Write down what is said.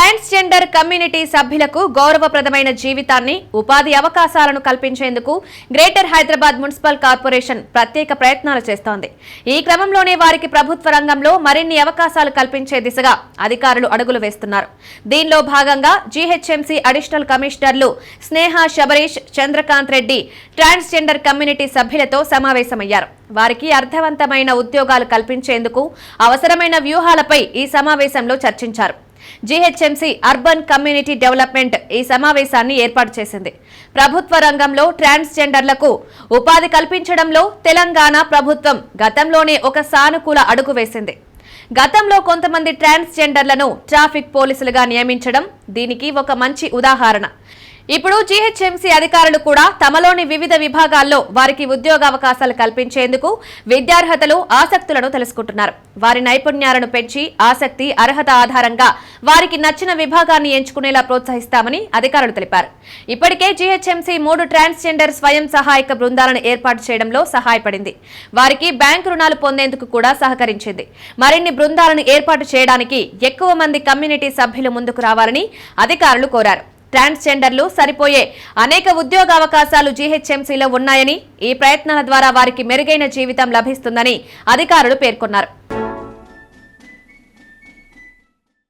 Transgender community సభ్యులకు గౌరవప్రదమైన జీవితాన్ని ఉపాధి అవకాశాలను కల్పించేందుకు గ్రేటర్ హైదరాబాద్ మున్సిపల్ కార్పొరేషన్ ప్రత్యేక ప్రయత్నాలు చేస్తోంది. ఈ క్రమంలోనే వారికి ప్రభుత్వ రంగంలో మరిన్ని అవకాశాలు కల్పించే దిశగా అధికారులు అడుగులు వేస్తున్నారు. దీనిలో భాగంగా జీహెచ్ఎంసీ అడిషనల్ కమిషనర్లు స్నేహ శబరీష్ చంద్రకాంత్ రెడ్డి ట్రాన్స్జెండర్ కమ్యూనిటీ సభ్యులతో సమావేశమయ్యారు. వారికి అర్థవంతమైన ఉద్యోగాలు కల్పించేందుకు అవసరమైన వ్యూహాలపై ఈ సమావేశంలో చర్చించారు. జీహెచ్ఎంసీ అర్బన్ కమ్యూనిటీ డెవలప్మెంట్ ఈ సమావేశాన్ని ఏర్పాటు చేసింది. ప్రభుత్వ రంగంలో ట్రాన్స్జెండర్లకు ఉపాధి కల్పించడంలో తెలంగాణ ప్రభుత్వం గతంలోనే ఒక సానుకూల అడుగు వేసింది. గతంలో కొంతమంది ట్రాన్స్జెండర్లను ట్రాఫిక్ పోలీసులుగా నియమించడం దీనికి ఒక మంచి ఉదాహరణ. ఇప్పుడు జీహెచ్ఎంసీ అధికారులు కూడా తమలోని వివిధ విభాగాల్లో వారికి ఉద్యోగ అవకాశాలు కల్పించేందుకు విద్యార్హతలు ఆసక్తులను తెలుసుకుంటున్నారు. వారి నైపుణ్యాలను పెంచి ఆసక్తి అర్హత ఆధారంగా వారికి నచ్చిన విభాగాన్ని ఎంచుకునేలా ప్రోత్సహిస్తామని అధికారులు తెలిపారు. ఇప్పటికే జీహెచ్ఎంసీ మూడు ట్రాన్స్జెండర్ స్వయం సహాయక బృందాలను ఏర్పాటు చేయడంలో సహాయపడింది. వారికి బ్యాంకు రుణాలు పొందేందుకు కూడా సహకరించింది. మరిన్ని బృందాలను ఏర్పాటు చేయడానికి ఎక్కువ మంది కమ్యూనిటీ సభ్యులు ముందుకు రావాలని అధికారులు కోరారు. ట్రాన్స్జెండర్లు సరిపోయే అనేక ఉద్యోగ అవకాశాలు జీహెచ్ఎంసీలో ఉన్నాయని ఈ ప్రయత్నాల ద్వారా వారికి మెరుగైన జీవితం లభిస్తుందని అధికారులు పేర్కొన్నారు.